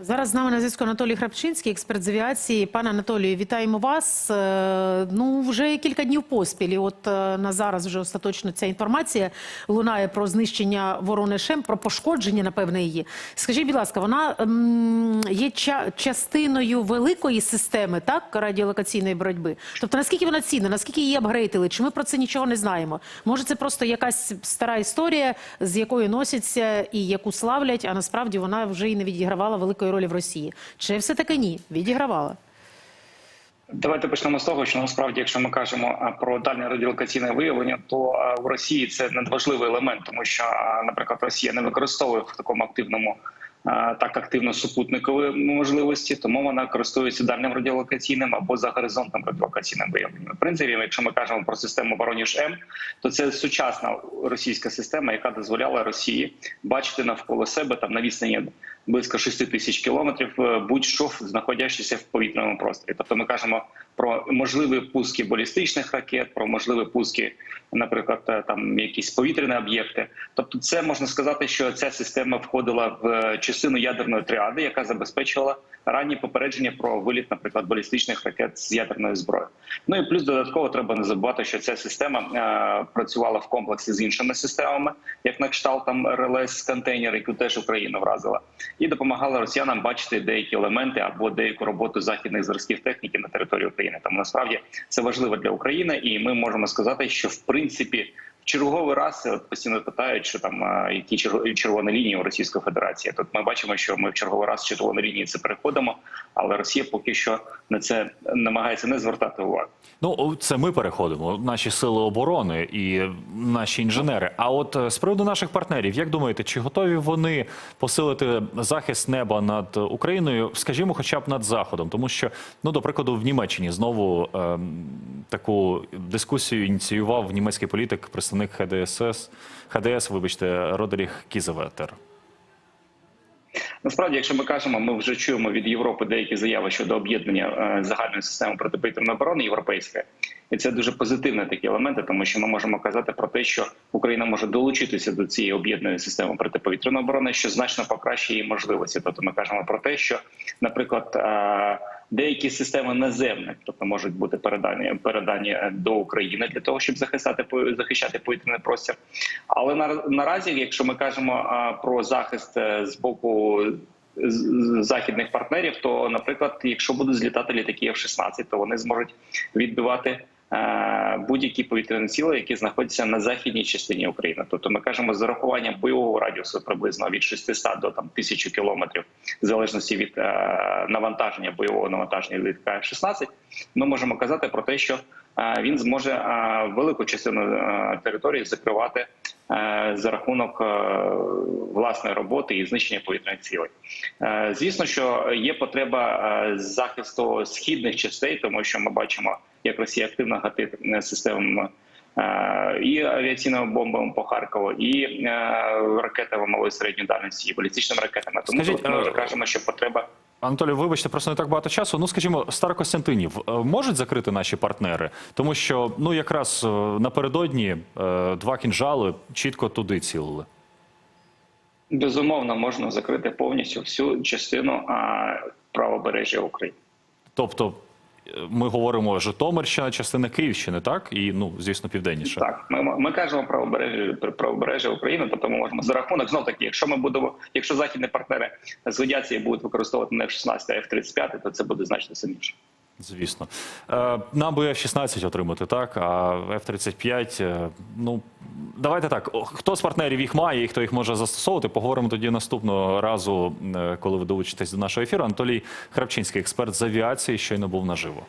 Зараз з нами на зв'язку Анатолій Храпчинський, експерт з авіації. Пане Анатолію, вітаємо вас. Е, Ну, вже кілька днів поспіль. і От е, на зараз вже остаточно ця інформація лунає про знищення Воронежем, про пошкодження, напевне, її. Скажіть, будь ласка, вона є ча- частиною великої системи, так, радіолокаційної боротьби? Тобто, наскільки вона цінна, наскільки її апгрейтили? Чи ми про це нічого не знаємо? Може, це просто якась стара історія, з якою носяться і яку славлять, а насправді вона вже і не відігравала великої ролі в Росії. Чи все таки ні? Відігравала. Давайте почнемо з того, що насправді, якщо ми кажемо про дальнє радіолокаційне виявлення, то в Росії це надважливий елемент, тому що, наприклад, Росія не використовує в такому активному. Так активно супутникові можливості, тому вона користується дальним радіолокаційним або за горизонтом радіолокаційним виявленням. В принципі, якщо ми кажемо про систему Воронеж М, то це сучасна російська система, яка дозволяла Росії бачити навколо себе там на відстані близько 6 тисяч кілометрів, е, будь-що знаходячися в повітряному просторі. Тобто, ми кажемо про можливі пуски балістичних ракет, про можливі пуски, наприклад, е, там якісь повітряні об'єкти. Тобто, це можна сказати, що ця система входила в е, частину ядерної тріади, яка забезпечувала ранні попередження про виліт, наприклад, балістичних ракет з ядерної зброї. Ну і плюс додатково треба не забувати, що ця система е, працювала в комплексі з іншими системами, як на кшталт там РЛС контейнер, яку теж Україна вразила, і допомагала росіянам бачити деякі елементи або деяку роботу західних зразків техніки на території України. Тому насправді це важливо для України, і ми можемо сказати, що в принципі. Черговий раз постійно питають, що там які червоні лінії у Російської Федерації. Тут ми бачимо, що ми в черговий раз червоні лінії це переходимо, але Росія поки що на це намагається не звертати увагу. Ну, це ми переходимо, наші сили оборони і наші інженери. А от е, з приводу наших партнерів, як думаєте, чи готові вони посилити захист неба над Україною, скажімо, хоча б над заходом? Тому що, ну до прикладу, в Німеччині знову ем, таку дискусію ініціював німецький політик, представник ХДСС, ХДС, вибачте, Родеріх Кізеветер. Насправді, якщо ми кажемо, ми вже чуємо від Європи деякі заяви щодо об'єднання е, загальної системи протиповітряної оборони європейської, і це дуже позитивні такі елементи, тому що ми можемо казати про те, що Україна може долучитися до цієї об'єднаної системи протиповітряної оборони, що значно покращує її можливості. Тобто, ми кажемо про те, що, наприклад, е, деякі системи наземних, тобто можуть бути передані передані е, до України для того, щоб захистати захищати повітряний простір. Але на, наразі, якщо ми кажемо про захист е, з боку західних партнерів, то, наприклад, якщо будуть злітати літаки F-16, то вони зможуть відбивати. Е, Будь-які повітряні сили, які знаходяться на західній частині України, тобто ми кажемо з урахуванням бойового радіусу приблизно від 600 до там 1000 кілометрів, в залежності від е, навантаження бойового навантаження літака F-16, ми можемо казати про те, що е, він зможе велику частину території закривати за рахунок е, власної роботи і знищення повітряних цілей. Е, Звісно, що є потреба е, захисту східних частей, тому що ми бачимо, як Росія активно гатить е, системами. е, І авіаційними бомбами по Харкову, і е, ракетами малої середньої дальності, і балістичними ракетами. Тому Скажіть, ми вже е, кажемо, що потреба Анатолій, вибачте, просто не так багато часу. Ну, скажімо, Старокостянтинів е, можуть закрити наші партнери, тому що ну якраз е, напередодні е, два кінжали чітко туди цілили. безумовно можна закрити повністю всю частину правобережжя України. Тобто, ми говоримо Житомирщина, частина Київщини, так і ну, звісно, південніше. Так, ми, ми кажемо про обережжя про правобережжя України, тобто ми можемо за рахунок знов таки, якщо ми будемо, якщо західні партнери згодяться і будуть використовувати не F-16, а F-35, то це буде значно сильніше. Звісно, е, нам би F-16 отримати, так а F-35, е, ну давайте так. Хто з партнерів їх має і хто їх може застосовувати? Поговоримо тоді наступного разу, е, коли ви долучитесь до нашого ефіру. Анатолій Храпчинський, експерт з авіації, щойно був наживо.